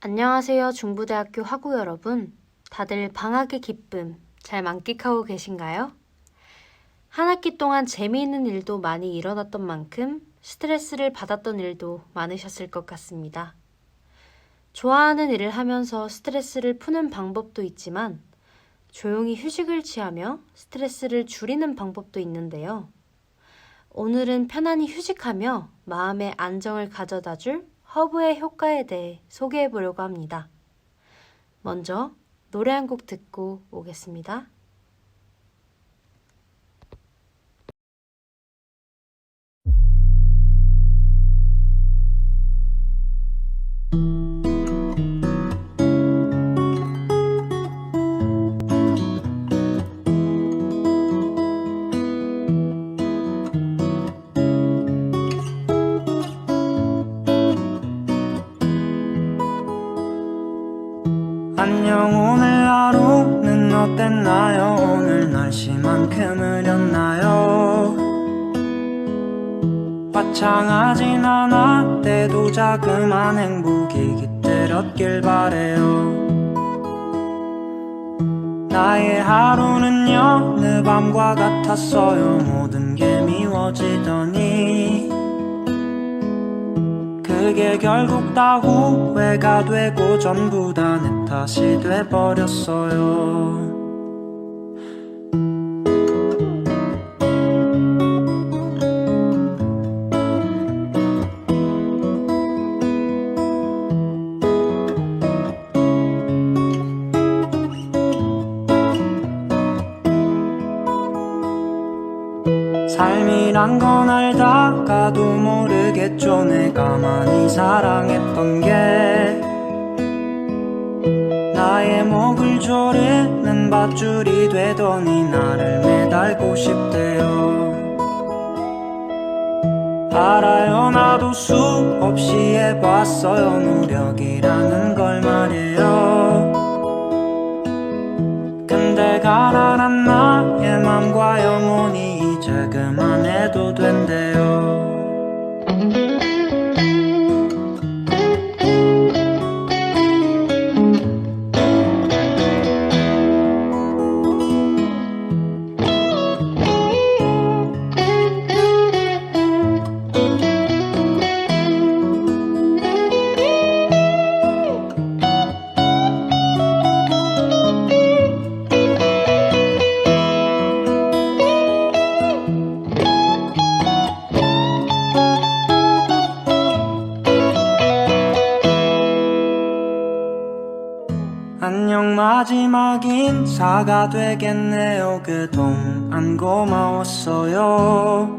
안녕하세요, 중부대학교 학우 여러분. 다들 방학의 기쁨 잘 만끽하고 계신가요? 한 학기 동안 재미있는 일도 많이 일어났던 만큼 스트레스를 받았던 일도 많으셨을 것 같습니다. 좋아하는 일을 하면서 스트레스를 푸는 방법도 있지만 조용히 휴식을 취하며 스트레스를 줄이는 방법도 있는데요. 오늘은 편안히 휴식하며 마음의 안정을 가져다 줄 허브의 효과에 대해 소개해 보려고 합니다. 먼저 노래 한 곡 듣고 오겠습니다. 화창하진 않았대도 자그만 행복이 깃들었길 바래요. 나의 하루는 여느 밤과 같았어요. 모든 게 미워지더니. 그게 결국 다 후회가 되고 전부 다 내 탓이 돼버렸어요. 삶이란 건 알다가도 모르겠죠. 내가 많이 사랑했던 게 나의 목을 조르는 밧줄이 되더니 나를 매달고 싶대요. 알아요. 나도 수없이 해봤어요. 노력이라는 걸 말이에요. 근데 가난한 나의 맘과 영혼이 이제 그만 해도 된대요 인사가 되겠네요. 그동안 고마웠어요.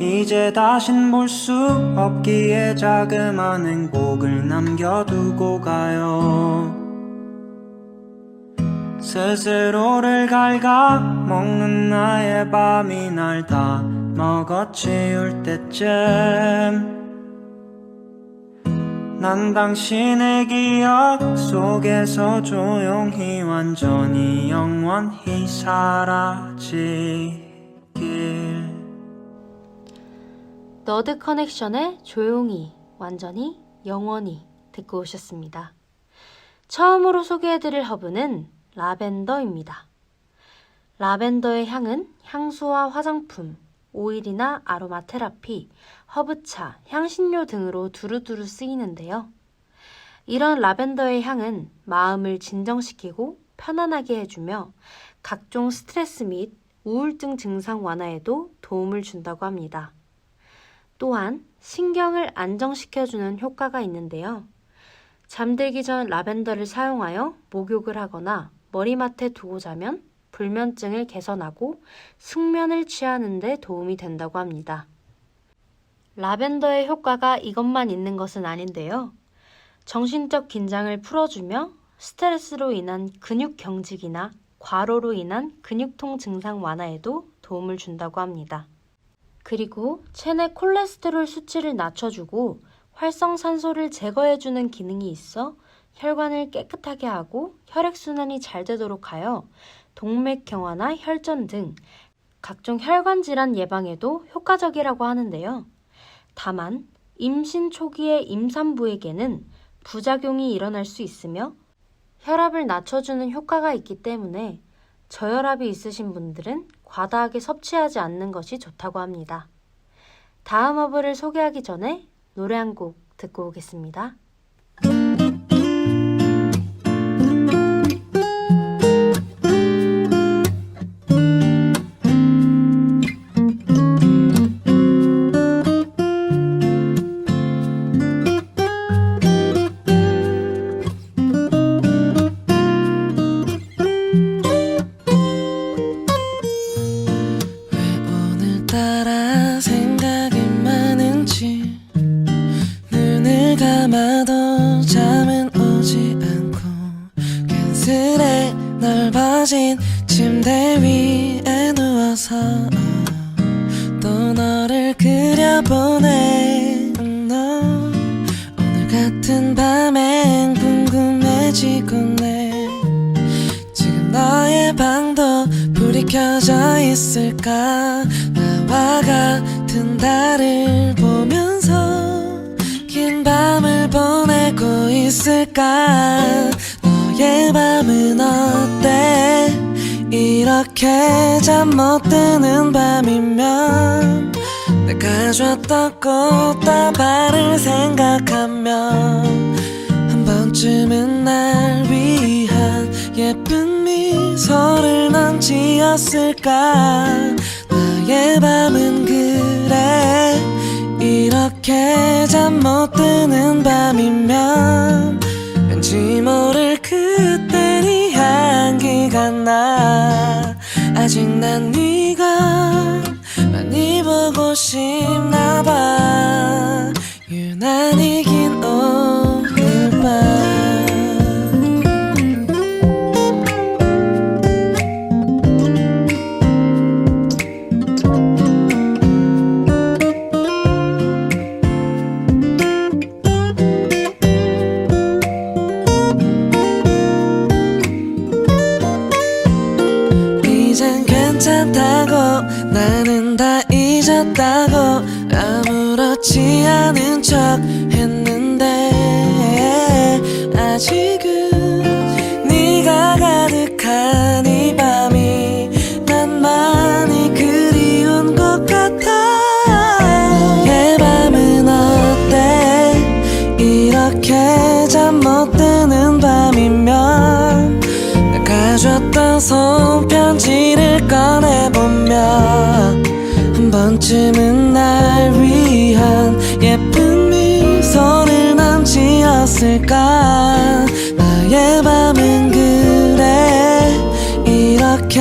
이제 다신 볼 수 없기에 자그만 행복을 남겨두고 가요. 스스로를 갉아 먹는 나의 밤이 날 다 먹어치울 때쯤 난 당신의 기억 속에서 조용히 완전히 영원히 사라지길 너드 커넥션의 조용히, 완전히, 영원히 듣고 오셨습니다. 처음으로 소개해드릴 허브는 라벤더입니다. 라벤더의 향은 향수와 화장품, 오일이나 아로마 테라피, 허브차, 향신료 등으로 두루두루 쓰이는데요. 이런 라벤더의 향은 마음을 진정시키고 편안하게 해주며 각종 스트레스 및 우울증 증상 완화에도 도움을 준다고 합니다. 또한 신경을 안정시켜주는 효과가 있는데요. 잠들기 전 라벤더를 사용하여 목욕을 하거나 머리맡에 두고 자면 불면증을 개선하고 숙면을 취하는 데 도움이 된다고 합니다. 라벤더의 효과가 이것만 있는 것은 아닌데요. 정신적 긴장을 풀어주며 스트레스로 인한 근육 경직이나 과로로 인한 근육통 증상 완화에도 도움을 준다고 합니다. 그리고 체내 콜레스테롤 수치를 낮춰주고 활성산소를 제거해주는 기능이 있어 혈관을 깨끗하게 하고 혈액순환이 잘 되도록 하여 동맥경화나 혈전 등 각종 혈관 질환 예방에도 효과적이라고 하는데요. 다만 임신 초기의 임산부에게는 부작용이 일어날 수 있으며 혈압을 낮춰주는 효과가 있기 때문에 저혈압이 있으신 분들은 과다하게 섭취하지 않는 것이 좋다고 합니다. 다음 어부를 소개하기 전에 노래 한 곡 듣고 오겠습니다. 이렇게 잠 못 드는 밤이면 내가 줬던 꽃다발을 생각하면 한 번쯤은 날 위한 예쁜 미소를 넌 지었을까? 나의 밤은 그래. 이렇게 잠 못 드는 밤이면 왠지 모를 그때 네 향기가 나 아직 난 네가 많이 보고 싶나 봐. 유난히 아무렇지 않은 척 했는데 아직은 네가 가득한 이 밤이 난 많이 그리운 것 같아. 너의 밤은 어때? 이렇게 잠 못 드는 밤이면 내가 줬던 손편지를 꺼내보며 한 번쯤은 지었을까? 나의 밤은 그래. 이렇게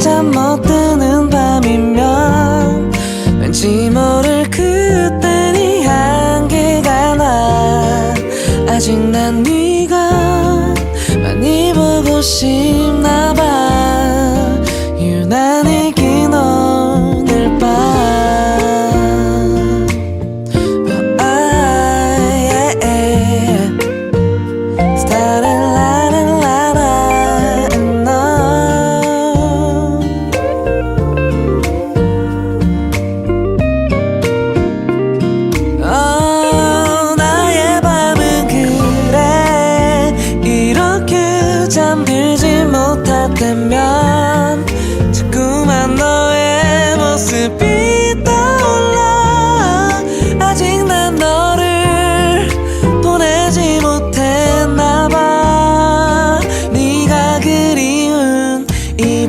잠 못 드는 밤이면 왠지 모를 그때 네 향기가 나. 아직 난 네가 많이 보고 싶나 그리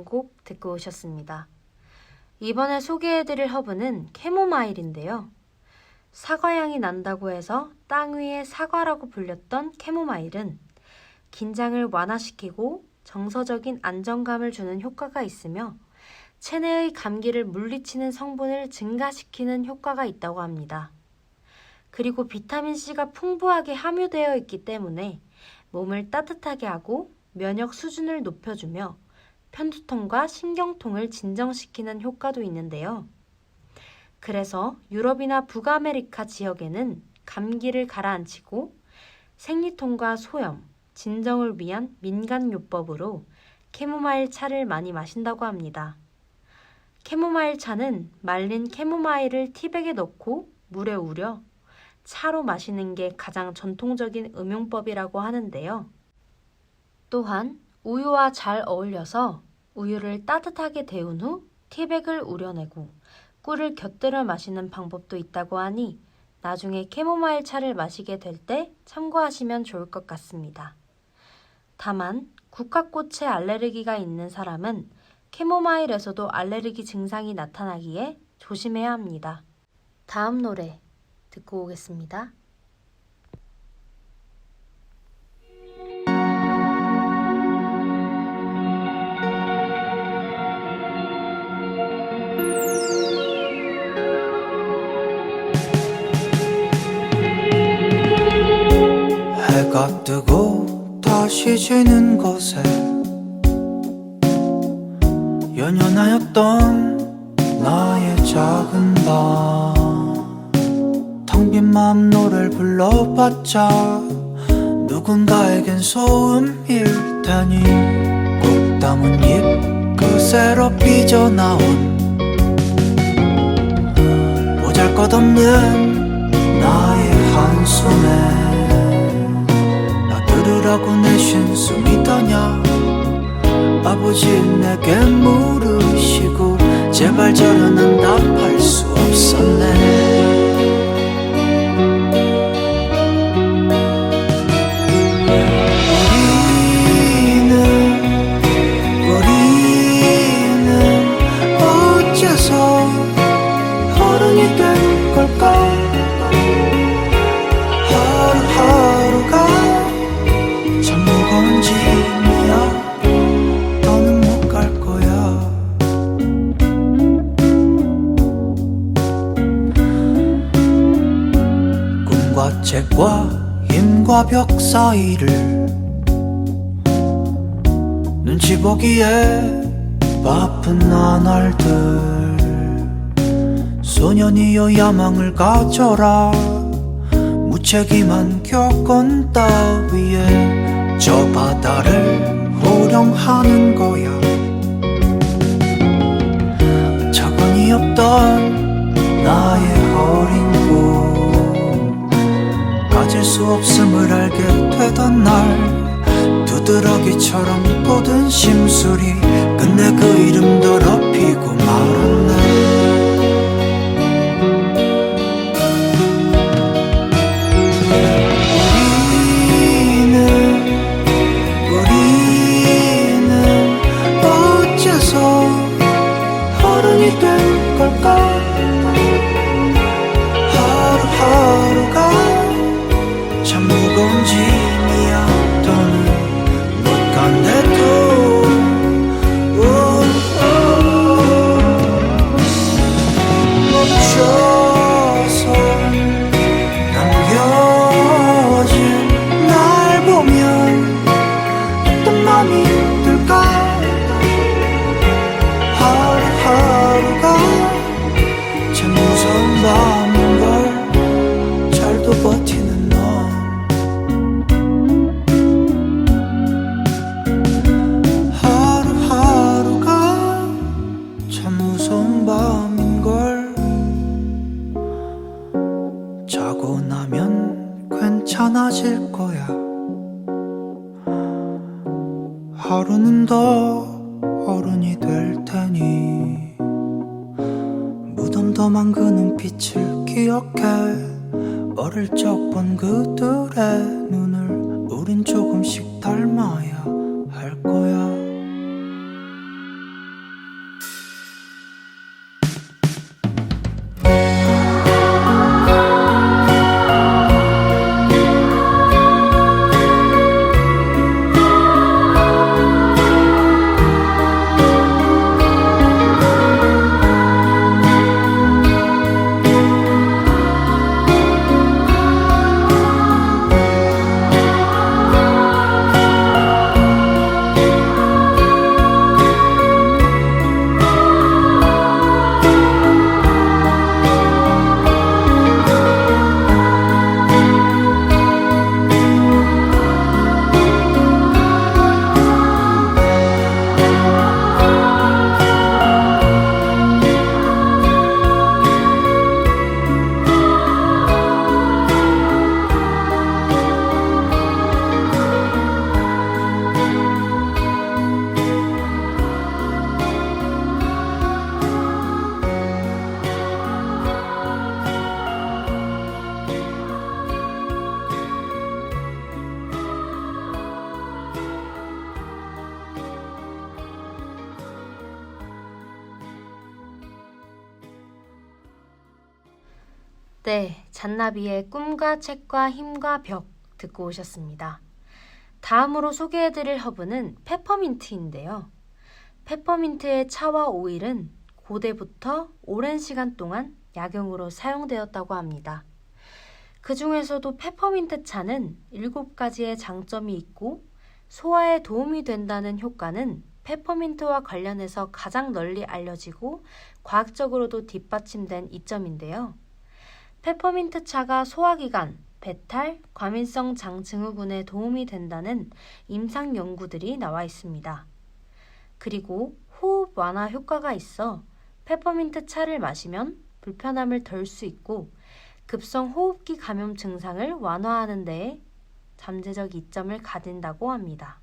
라는 곡 듣고 오셨습니다. 이번에 소개해드릴 허브는 캐모마일인데요. 사과향이 난다고 해서 땅 위의 사과라고 불렸던 캐모마일은 긴장을 완화시키고 정서적인 안정감을 주는 효과가 있으며 체내의 감기를 물리치는 성분을 증가시키는 효과가 있다고 합니다. 그리고 비타민C가 풍부하게 함유되어 있기 때문에 몸을 따뜻하게 하고 면역 수준을 높여주며 편두통과 신경통을 진정시키는 효과도 있는데요. 그래서 유럽이나 북아메리카 지역에는 감기를 가라앉히고 생리통과 소염, 진정을 위한 민간요법으로 캐모마일 차를 많이 마신다고 합니다. 캐모마일 차는 말린 캐모마일을 티백에 넣고 물에 우려 차로 마시는 게 가장 전통적인 음용법이라고 하는데요. 또한 우유와 잘 어울려서 우유를 따뜻하게 데운 후 티백을 우려내고 꿀을 곁들여 마시는 방법도 있다고 하니 나중에 캐모마일 차를 마시게 될 때 참고하시면 좋을 것 같습니다. 다만 국화꽃에 알레르기가 있는 사람은 캐모마일에서도 알레르기 증상이 나타나기에 조심해야 합니다. 다음 노래 듣고 오겠습니다. 해가 뜨고 다시 지는 곳에 연연하였던 나의 작은 방텅 빈 마음 노래를 불러봤자 누군가에겐 소음일 테니 꽃다문 잎 그새로 삐져나온 보잘것없는 나의 한숨에 나 들으라고 내쉰 숨이더냐? 아버지 내게 물으시고 제발 저러는 답할 수 없었네 벽 사이를 눈치 보기에 바쁜 나날들. 소년이여 야망을 가져라. 무책임한 교권 따위에 저 바다를 호령하는 거야. 자관이 없던 나의 어린 꿈 가질 수 없음을 알게 되던 날. 두드러기처럼 돋은 심술이 끝내 그 이름 더럽히고 말았네. 어른이 된 조금씩 닮아야 할 거야 네, 잔나비의 꿈과 책과 힘과 벽 듣고 오셨습니다. 다음으로 소개해드릴 허브는 페퍼민트인데요. 페퍼민트의 차와 오일은 고대부터 오랜 시간 동안 약용으로 사용되었다고 합니다. 그 중에서도 페퍼민트 차는 7가지의 장점이 있고 소화에 도움이 된다는 효과는 페퍼민트와 관련해서 가장 널리 알려지고 과학적으로도 뒷받침된 이점인데요. 페퍼민트 차가 소화기관, 배탈, 과민성 장 증후군에 도움이 된다는 임상 연구들이 나와 있습니다. 그리고 호흡 완화 효과가 있어 페퍼민트 차를 마시면 불편함을 덜 수 있고 급성 호흡기 감염 증상을 완화하는 데에 잠재적 이점을 가진다고 합니다.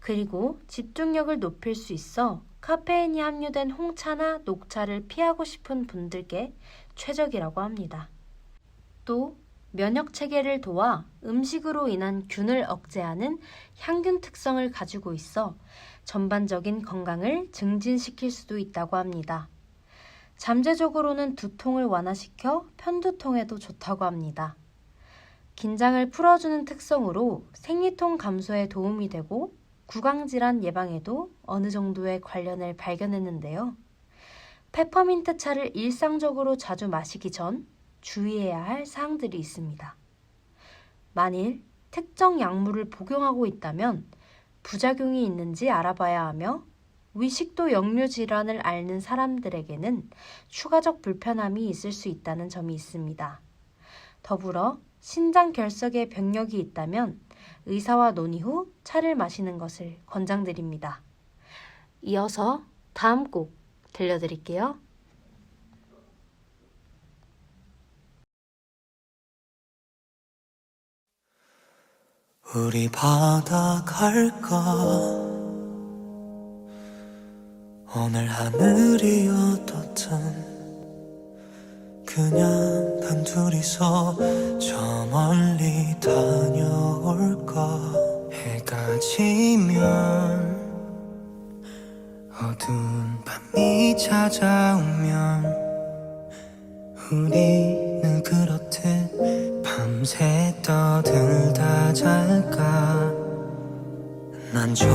그리고 집중력을 높일 수 있어 카페인이 함유된 홍차나 녹차를 피하고 싶은 분들께 최적이라고 합니다. 또 면역 체계를 도와 음식으로 인한 균을 억제하는 향균 특성을 가지고 있어 전반적인 건강을 증진시킬 수도 있다고 합니다. 잠재적으로는 두통을 완화시켜 편두통에도 좋다고 합니다. 긴장을 풀어주는 특성으로 생리통 감소에 도움이 되고 구강질환 예방에도 어느 정도의 관련을 발견했는데요. 페퍼민트 차를 일상적으로 자주 마시기 전 주의해야 할 사항들이 있습니다. 만일 특정 약물을 복용하고 있다면 부작용이 있는지 알아봐야 하며 위식도 역류 질환을 앓는 사람들에게는 추가적 불편함이 있을 수 있다는 점이 있습니다. 더불어 신장 결석에 병력이 있다면 의사와 논의 후 차를 마시는 것을 권장드립니다. 이어서 다음 곡 들려드릴게요. 우리 바다 갈까 오늘 하늘이 어떻든 그냥 단둘이서 저 멀리 다녀올까 해가 지면 어두 찾아오면 우리는 그렇듯 밤새 떠들다 잘까? 난 절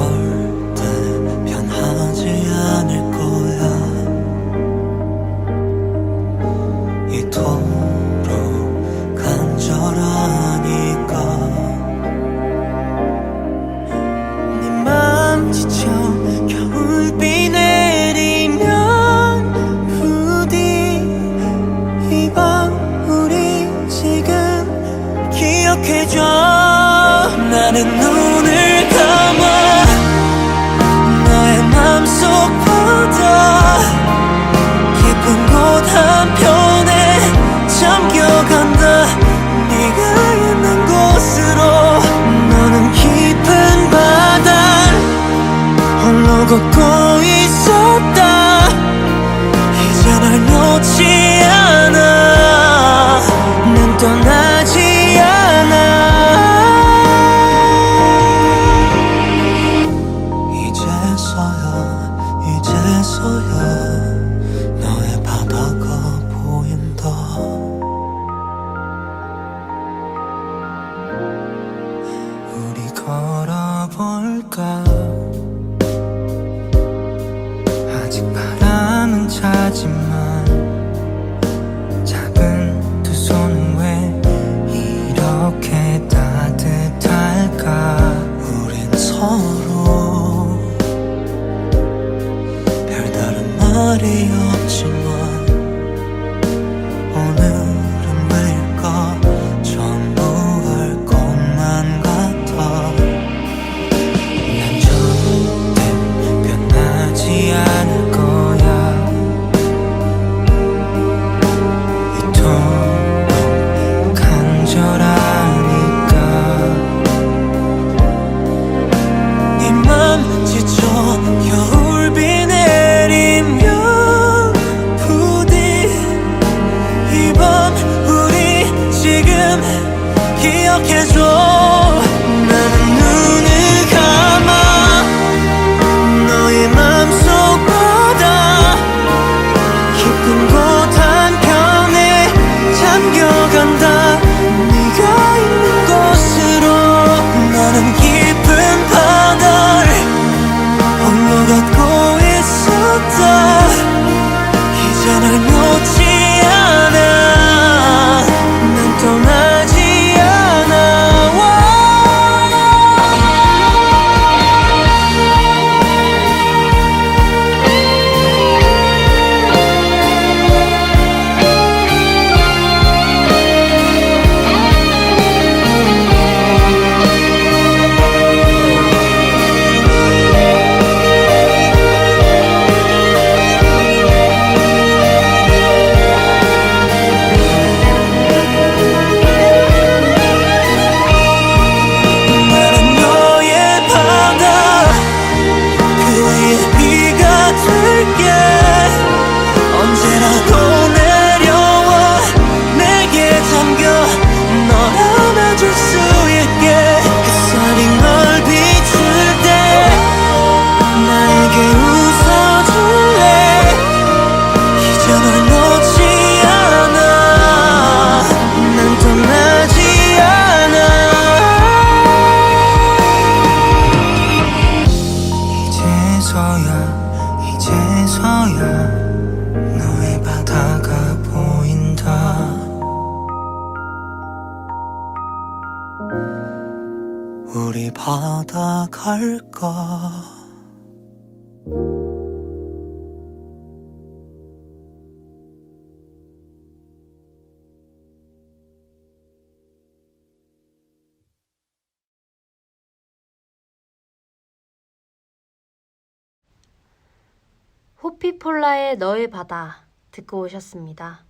호피폴라의 너의 바다 듣고 오셨습니다.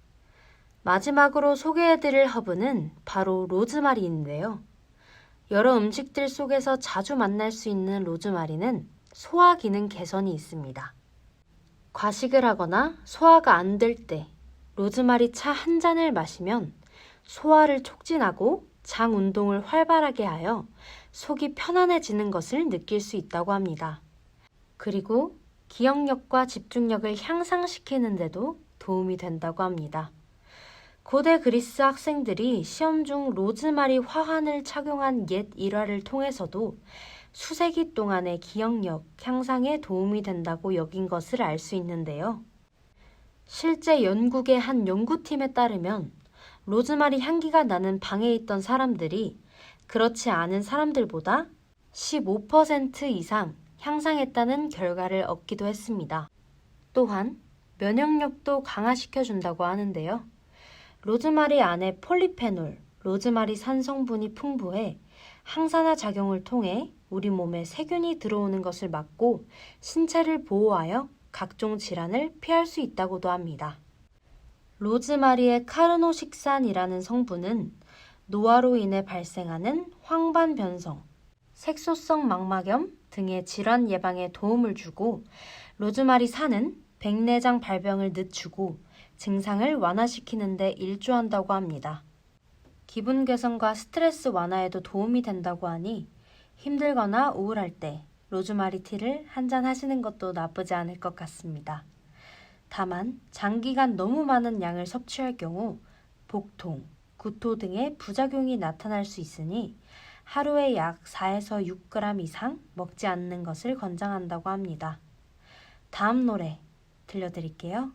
마지막으로 소개해드릴 허브는 바로 로즈마리인데요. 여러 음식들 속에서 자주 만날 수 있는 로즈마리는 소화 기능 개선이 있습니다. 과식을 하거나 소화가 안 될 때 로즈마리 차 한 잔을 마시면 소화를 촉진하고 장 운동을 활발하게 하여 속이 편안해지는 것을 느낄 수 있다고 합니다. 그리고 기억력과 집중력을 향상시키는데도 도움이 된다고 합니다. 고대 그리스 학생들이 시험 중 로즈마리 화환을 착용한 옛 일화를 통해서도 수세기 동안의 기억력 향상에 도움이 된다고 여긴 것을 알 수 있는데요. 실제 영국의 한 연구팀에 따르면 로즈마리 향기가 나는 방에 있던 사람들이 그렇지 않은 사람들보다 15% 이상 향상했다는 결과를 얻기도 했습니다. 또한 면역력도 강화시켜준다고 하는데요. 로즈마리 안에 폴리페놀, 로즈마리 산 성분이 풍부해 항산화 작용을 통해 우리 몸에 세균이 들어오는 것을 막고 신체를 보호하여 각종 질환을 피할 수 있다고도 합니다. 로즈마리의 카르노식산이라는 성분은 노화로 인해 발생하는 황반 변성, 색소성 망막염 등의 질환 예방에 도움을 주고 로즈마리 산은 백내장 발병을 늦추고 증상을 완화시키는 데 일조한다고 합니다. 기분 개선과 스트레스 완화에도 도움이 된다고 하니 힘들거나 우울할 때 로즈마리 티를 한 잔 하시는 것도 나쁘지 않을 것 같습니다. 다만 장기간 너무 많은 양을 섭취할 경우 복통, 구토 등의 부작용이 나타날 수 있으니 하루에 약 4에서 6g 이상 먹지 않는 것을 권장한다고 합니다. 다음 노래 들려드릴게요.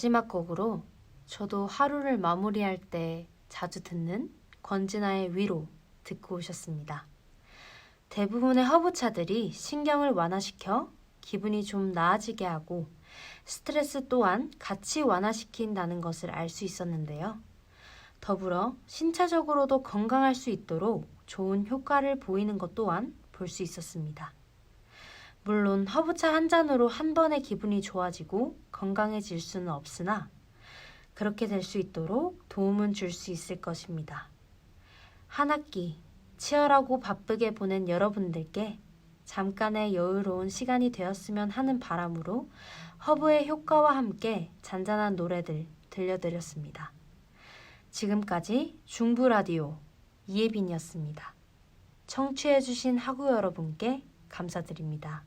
마지막 곡으로 저도 하루를 마무리할 때 자주 듣는 권진아의 위로 듣고 오셨습니다. 대부분의 허브차들이 신경을 완화시켜 기분이 좀 나아지게 하고 스트레스 또한 같이 완화시킨다는 것을 알 수 있었는데요. 더불어 신체적으로도 건강할 수 있도록 좋은 효과를 보이는 것 또한 볼 수 있었습니다. 물론 허브차 한 잔으로 한 번에 기분이 좋아지고 건강해질 수는 없으나 그렇게 될 수 있도록 도움은 줄 수 있을 것입니다. 한 학기 치열하고 바쁘게 보낸 여러분들께 잠깐의 여유로운 시간이 되었으면 하는 바람으로 허브의 효과와 함께 잔잔한 노래들 들려드렸습니다. 지금까지 중부 라디오 이예빈이었습니다. 청취해주신 학우 여러분께 감사드립니다.